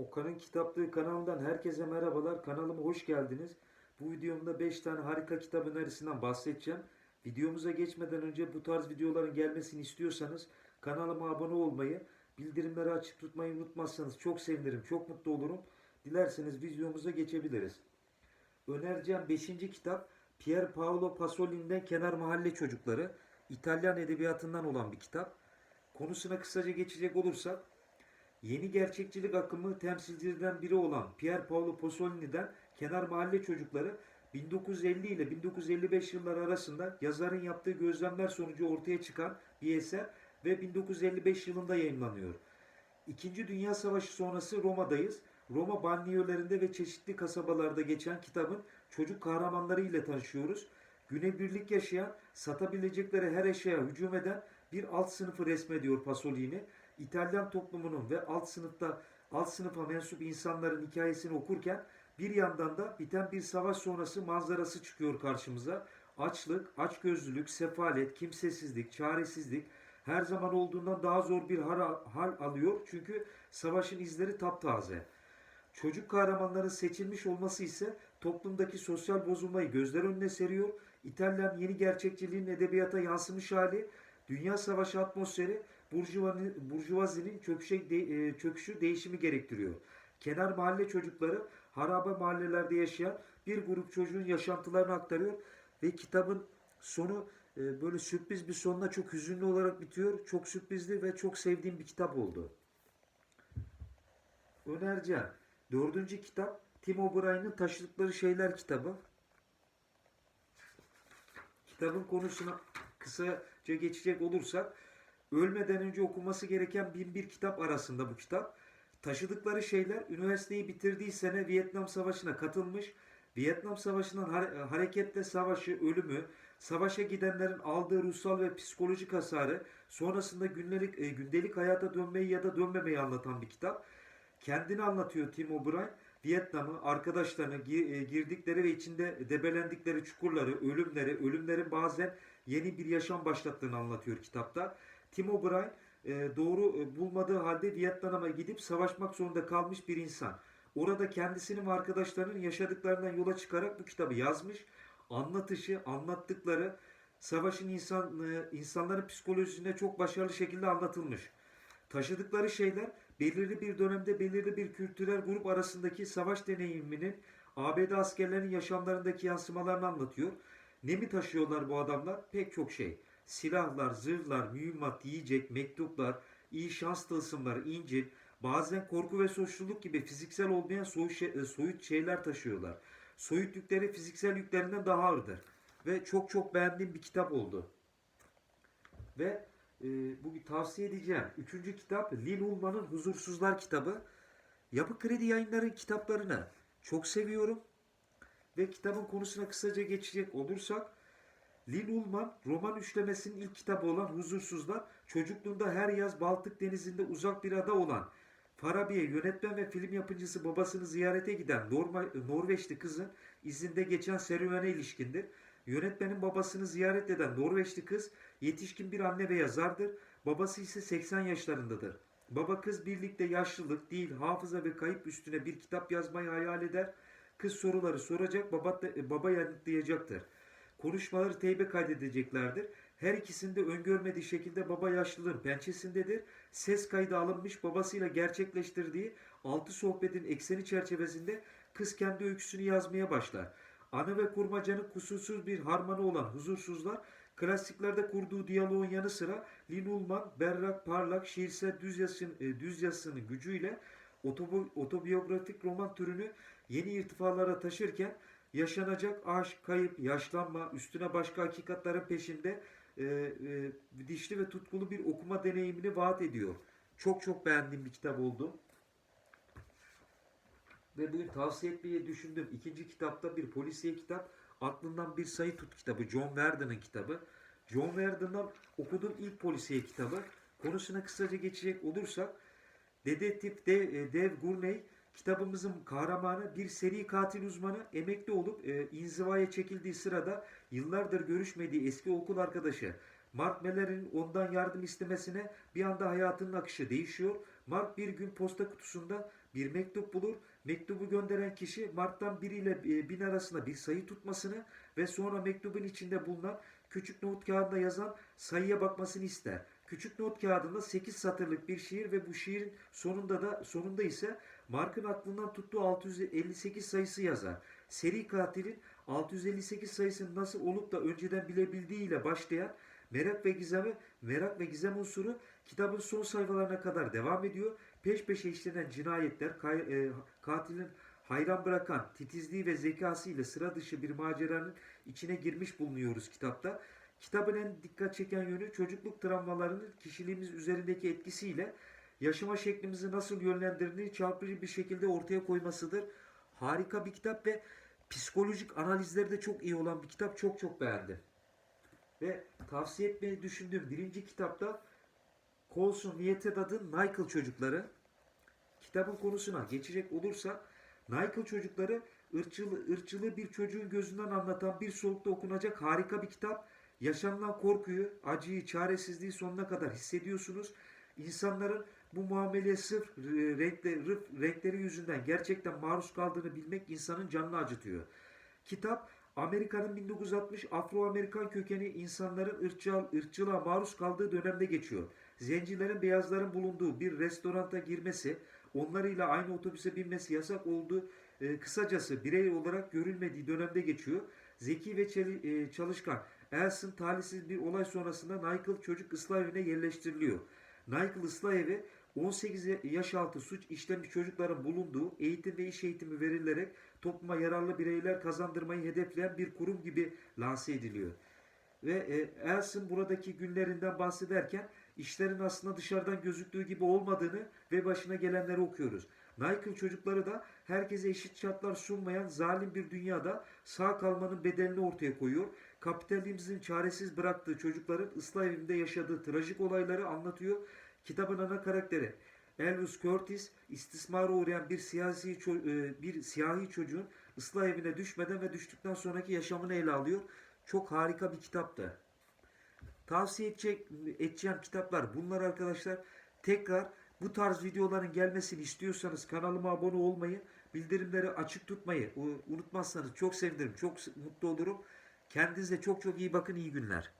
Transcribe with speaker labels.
Speaker 1: Okan'ın Kitaplığı kanalından herkese merhabalar. Kanalıma hoş geldiniz. Bu videomda 5 tane harika kitap önerisinden bahsedeceğim. Videomuza geçmeden önce bu tarz videoların gelmesini istiyorsanız kanalıma abone olmayı, bildirimleri açık tutmayı unutmazsanız çok sevinirim, çok mutlu olurum. Dilerseniz videomuza geçebiliriz. Önereceğim 5. kitap Pier Paolo Pasolini'den Kenar Mahalle Çocukları. İtalyan edebiyatından olan bir kitap. Konusuna kısaca geçecek olursak Yeni gerçekçilik akımı temsilcilerinden biri olan Pier Paolo Pasolini'den Kenar Mahalle Çocukları 1950 ile 1955 yılları arasında yazarın yaptığı gözlemler sonucu ortaya çıkan bir eser ve 1955 yılında yayınlanıyor. İkinci Dünya Savaşı sonrası Roma'dayız. Roma banliyölerinde ve çeşitli kasabalarda geçen kitabın çocuk kahramanları ile tanışıyoruz. Günebirlik yaşayan, satabilecekleri her eşyaya hücum eden bir alt sınıfı resmediyor Pasolini. İtalyan toplumunun ve alt sınıfta alt sınıfa mensup insanların hikayesini okurken bir yandan da biten bir savaş sonrası manzarası çıkıyor karşımıza. Açlık, açgözlülük, sefalet, kimsesizlik, çaresizlik her zaman olduğundan daha zor bir hal, alıyor. Çünkü savaşın izleri taptaze. Çocuk kahramanların seçilmiş olması ise toplumdaki sosyal bozulmayı gözler önüne seriyor. İtalyan yeni gerçekçiliğin edebiyata yansımış hali, Dünya Savaşı atmosferi burjuvazinin çöküşe, e, çöküşü değişimi gerektiriyor. Kenar mahalle çocukları harabe mahallelerde yaşayan bir grup çocuğun yaşantılarını aktarıyor ve kitabın sonu e, böyle sürpriz bir sonuna çok hüzünlü olarak bitiyor. Çok sürprizli ve çok sevdiğim bir kitap oldu. Önereceğim. Dördüncü kitap Tim O'Brien'in Taşıdıkları Şeyler kitabı. Kitabın konusuna kısaca geçecek olursak ölmeden önce okuması gereken bin bir kitap arasında bu kitap. Taşıdıkları şeyler üniversiteyi bitirdiği sene Vietnam Savaşı'na katılmış. Vietnam Savaşı'nın hare- hareketle savaşı, ölümü, savaşa gidenlerin aldığı ruhsal ve psikolojik hasarı, sonrasında gündelik, e, gündelik hayata dönmeyi ya da dönmemeyi anlatan bir kitap. Kendini anlatıyor Tim O'Brien. Vietnam'ı, arkadaşlarını, e, girdikleri ve içinde debelendikleri çukurları, ölümleri, ölümlerin bazen yeni bir yaşam başlattığını anlatıyor kitapta. Tim O'Brien e, doğru e, bulmadığı halde Vietnam'a gidip savaşmak zorunda kalmış bir insan. Orada kendisinin ve arkadaşlarının yaşadıklarından yola çıkarak bu kitabı yazmış. Anlatışı, anlattıkları savaşın insan, e, insanların psikolojisine çok başarılı şekilde anlatılmış. Taşıdıkları şeyler belirli bir dönemde belirli bir kültürel grup arasındaki savaş deneyiminin ABD askerlerinin yaşamlarındaki yansımalarını anlatıyor. Ne mi taşıyorlar bu adamlar? Pek çok şey. Silahlar, zırhlar, mühimmat, yiyecek, mektuplar, iyi şans tılsımları, incil, bazen korku ve suçluluk gibi fiziksel olmayan soyut, şey- e, şeyler taşıyorlar. Soyut yükleri fiziksel yüklerinden daha ağırdır. Ve çok çok beğendiğim bir kitap oldu. Ve e, bu tavsiye edeceğim. Üçüncü kitap Lil Ulman'ın Huzursuzlar kitabı. Yapı Kredi Yayınları'nın kitaplarını çok seviyorum. Ve kitabın konusuna kısaca geçecek olursak Lil Ulman roman üçlemesinin ilk kitabı olan Huzursuzlar çocukluğunda her yaz Baltık denizinde uzak bir ada olan Farabi'ye yönetmen ve film yapımcısı babasını ziyarete giden Norma, Norveçli kızın izinde geçen serüvene ilişkindir. Yönetmenin babasını ziyaret eden Norveçli kız yetişkin bir anne ve yazardır. Babası ise 80 yaşlarındadır. Baba kız birlikte yaşlılık, dil, hafıza ve kayıp üstüne bir kitap yazmayı hayal eder. Kız soruları soracak, baba, da- baba yanıtlayacaktır. Konuşmaları teybe kaydedeceklerdir. Her ikisinde öngörmediği şekilde baba yaşlılığın pençesindedir. Ses kaydı alınmış babasıyla gerçekleştirdiği altı sohbetin ekseni çerçevesinde kız kendi öyküsünü yazmaya başlar. Ana ve kurmacanın kusursuz bir harmanı olan huzursuzlar, klasiklerde kurduğu diyaloğun yanı sıra Lin Ulman, berrak, parlak, şiirsel düz, yazın, e, düz yazısının gücüyle otobiyografik roman türünü yeni irtifalara taşırken yaşanacak aşk, kayıp, yaşlanma, üstüne başka hakikatlerin peşinde e, e, dişli ve tutkulu bir okuma deneyimini vaat ediyor. Çok çok beğendiğim bir kitap oldu. Ve bugün tavsiye etmeyi düşündüm. İkinci kitapta bir polisiye kitap. Aklından bir sayı tut kitabı. John Verdon'ın kitabı. John Verdon'dan okuduğum ilk polisiye kitabı. Konusuna kısaca geçecek olursak Dedektif Dev, e, Dev Gurney kitabımızın kahramanı bir seri katil uzmanı emekli olup e, inzivaya çekildiği sırada yıllardır görüşmediği eski okul arkadaşı Mark Miller'in ondan yardım istemesine bir anda hayatının akışı değişiyor. Mark bir gün posta kutusunda bir mektup bulur. Mektubu gönderen kişi Mark'tan biriyle e, bin arasında bir sayı tutmasını ve sonra mektubun içinde bulunan küçük not kağıdında yazan sayıya bakmasını ister. Küçük not kağıdında 8 satırlık bir şiir ve bu şiirin sonunda da sonunda ise Mark'ın aklından tuttuğu 658 sayısı yazar. Seri katilin 658 sayısının nasıl olup da önceden bilebildiğiyle başlayan merak ve gizemi, merak ve gizem unsuru kitabın son sayfalarına kadar devam ediyor. Peş peşe işlenen cinayetler, e, katilin hayran bırakan titizliği ve zekası ile sıra dışı bir maceranın içine girmiş bulunuyoruz kitapta. Kitabın en dikkat çeken yönü çocukluk travmalarının kişiliğimiz üzerindeki etkisiyle yaşama şeklimizi nasıl yönlendirdiğini çarpıcı bir şekilde ortaya koymasıdır. Harika bir kitap ve psikolojik analizleri de çok iyi olan bir kitap. Çok çok beğendim. Ve tavsiye etmeyi düşündüğüm birinci kitapta Colson Nietedad'ın Michael Çocukları. Kitabın konusuna geçecek olursak Michael Çocukları ırkçılığı, ırkçılığı bir çocuğun gözünden anlatan bir solukta okunacak harika bir kitap. Yaşanılan korkuyu, acıyı, çaresizliği sonuna kadar hissediyorsunuz. İnsanların bu muameleye sırf renkle, rıf- renkleri yüzünden gerçekten maruz kaldığını bilmek insanın canını acıtıyor. Kitap Amerika'nın 1960 Afro-Amerikan kökeni insanların ırkçıl, ırkçılığa maruz kaldığı dönemde geçiyor. Zencilerin beyazların bulunduğu bir restoranta girmesi, onlarıyla aynı otobüse binmesi yasak olduğu e, kısacası birey olarak görülmediği dönemde geçiyor. Zeki ve e, çalışkan Elson talihsiz bir olay sonrasında Michael çocuk ıslah evine yerleştiriliyor. Michael ıslah evi 18 yaş altı suç işlemiş çocukların bulunduğu eğitim ve iş eğitimi verilerek topluma yararlı bireyler kazandırmayı hedefleyen bir kurum gibi lanse ediliyor. Ve e, Elson buradaki günlerinden bahsederken işlerin aslında dışarıdan gözüktüğü gibi olmadığını ve başına gelenleri okuyoruz. Michael çocukları da herkese eşit şartlar sunmayan zalim bir dünyada sağ kalmanın bedelini ortaya koyuyor. Kapitalizmin çaresiz bıraktığı çocukların ıslah evinde yaşadığı trajik olayları anlatıyor. Kitabın ana karakteri Elvis Curtis istismara uğrayan bir siyasi e, bir siyahi çocuğun ıslah evine düşmeden ve düştükten sonraki yaşamını ele alıyor. Çok harika bir kitaptı. Tavsiye edecek, edeceğim kitaplar bunlar arkadaşlar. Tekrar bu tarz videoların gelmesini istiyorsanız kanalıma abone olmayı, bildirimleri açık tutmayı unutmazsanız çok sevinirim, çok mutlu olurum. Kendinize çok çok iyi bakın, iyi günler.